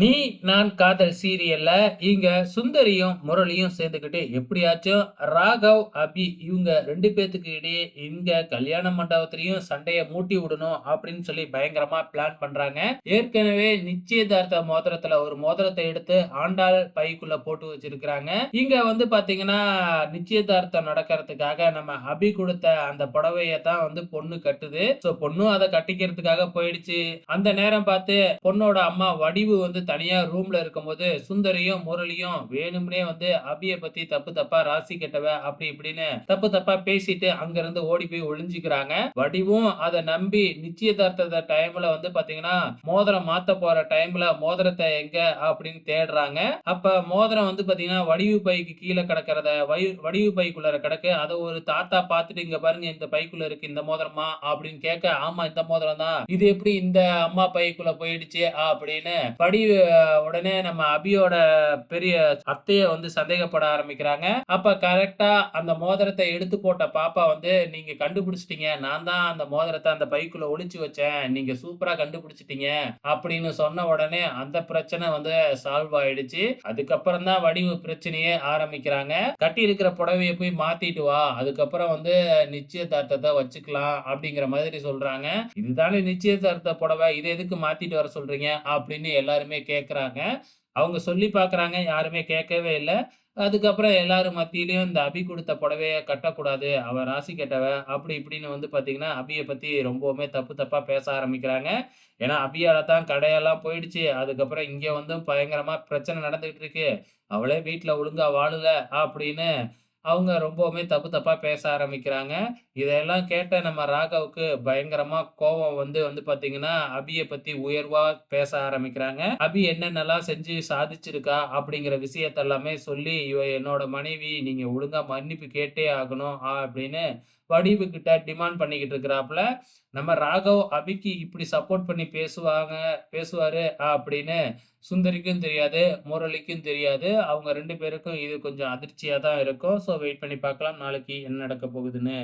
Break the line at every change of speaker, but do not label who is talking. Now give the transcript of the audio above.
நீ நான் காதல் சீரியல்ல இங்க சுந்தரியும் முரளியும் சேர்ந்துக்கிட்டு எப்படியாச்சும் ராகவ் அபி இவங்க ரெண்டு பேத்துக்கு இடையே இங்க கல்யாண மண்டபத்திலையும் சண்டையை மூட்டி விடணும் அப்படின்னு சொல்லி பயங்கரமா பிளான் பண்றாங்க. ஏற்கனவே நிச்சயதார்த்த மோதிரத்துல ஒரு மோதிரத்தை எடுத்து ஆண்டாள் பைக்குள்ள போட்டு வச்சிருக்கிறாங்க. இங்க வந்து பாத்தீங்கன்னா நிச்சயதார்த்தம் நடக்கிறதுக்காக நம்ம அபி கொடுத்த அந்த புடவைய தான் வந்து பொண்ணு கட்டுது. ஸோ பொண்ணும் அதை கட்டிக்கிறதுக்காக போயிடுச்சு. அந்த நேரம் பார்த்து பொண்ணோட அம்மா வடிவு வந்து தனியா ரூம்ல இருக்கும்போது சுந்தரியும் முரளியும் வேணும்னே வந்து அபிய பத்தி தப்பு தப்பா ராசி கெட்டவ அப்படி இப்படின்னு தப்பு தப்பா பேசிட்டு அங்க இருந்து ஓடி போய் ஒளிஞ்சுக்கிறாங்க. வடிவும் அதை நம்பி நிச்சயதார்த்த டைம்ல வந்து பாத்தீங்கன்னா மோதிரம் மாத்த போற டைம்ல மோதிரத்தை எங்க அப்படின்னு தேடுறாங்க. அப்ப மோதிரம் வந்து பாத்தீங்கன்னா வடிவு பைக்கு கீழே கிடக்கிறத வடிவு பைக்குள்ள கிடக்கு. அதை ஒரு தாத்தா பார்த்துட்டு இங்க பாருங்க இந்த பைக்குள்ள இருக்கு இந்த மோதிரமா? அப்படின்னு கேட்க ஆமா இந்த மோதிரம் தான். இது எப்படி இந்த அம்மா பைக்குள்ள போயிடுச்சு? அப்படின்னு வடிவு உடனே நம்ம அபியோட பெரிய அத்தைய வந்து சந்தேகப்பட ஆரம்பிக்கிறாங்க. அப்ப கரெக்டா அந்த மோதிரத்தை எடுத்து போட்ட பாப்பா வந்து நீங்க கண்டுபிடிச்சிட்டீங்க. நான் தான் அந்த மோதிரத்தை அந்த பைக்குள்ள ஒளிச்சு வச்சேன். நீங்க சூப்பரா கண்டுபிடிச்சிட்டீங்க. அப்படின்னு சொன்ன உடனே அந்த பிரச்சனை வந்து சால்வ் ஆயிடுச்சு. அதுக்கப்புறம் தான் வடிவு பிரச்சனையே ஆரம்பிக்கிறாங்க. கட்டி இருக்கிற புடவைய போய் மாத்திட்டு வா. அதுக்கப்புறம் வந்து நிச்சயதார்த்தத்தை வச்சுக்கலாம் அப்படிங்கிற மாதிரி சொல்றாங்க. இதுதானே நிச்சயதார்த்த புடவை. இதை எதுக்கு மாத்திட்டு வர சொல்றீங்க? அப்படின்னு எல்லாருமே கேட்குறாங்க அவங்க சொல்லி பார்க்கறாங்க யாருமே கேட்கவே இல்லை. அதுக்கப்புறம் எல்லாரும் மத்தியிலையும் இந்த அபி கொடுத்த புடவையை கட்டக்கூடாது அவ ராசி கெட்டவ அப்படி இப்படின்னு வந்து பார்த்தீங்கன்னா அபியை பத்தி ரொம்பவுமே தப்பு தப்பா பேச ஆரம்பிக்கிறாங்க. ஏன்னா அபியால தான் கடையெல்லாம் போயிடுச்சு. அதுக்கப்புறம் இங்கே வந்து பயங்கரமா பிரச்சனை நடந்துகிட்டு இருக்கு. அவளே வீட்டில் ஒழுங்கா வாழல அப்படின்னு அவங்க ரொம்பவுமே தப்பு தப்பாக பேச ஆரம்பிக்கிறாங்க. இதெல்லாம் கேட்ட நம்ம ராகவுக்கு பயங்கரமாக கோபம் வந்து வந்து பார்த்தீங்கன்னா அபியை பற்றி உயர்வாக பேச ஆரம்பிக்கிறாங்க. அபி என்னென்னலாம் செஞ்சு சாதிச்சிருக்கா அப்படிங்கிற விஷயத்தெல்லாமே சொல்லி இவ என்னோட மனைவி நீங்கள் ஒழுங்கா மன்னிப்பு கேட்டே ஆகணும் ஆ, அப்படின்னு வடிவு கிட்ட டிமாண்ட் பண்ணிக்கிட்டு இருக்கிறாப்புல நம்ம ராகவ் அபிக்கு இப்படி சப்போர்ட் பண்ணி பேசுவாங்க பேசுவாரு அப்படின்னு சுந்தரிக்கும் தெரியாது முரளிக்கும் தெரியாது. அவங்க ரெண்டு பேருக்கும் இது கொஞ்சம் அதிர்ச்சியாக தான் இருக்கும். ஸோ வெயிட் பண்ணி பார்க்கலாம் நாளைக்கு என்ன நடக்க போகுதுன்னு.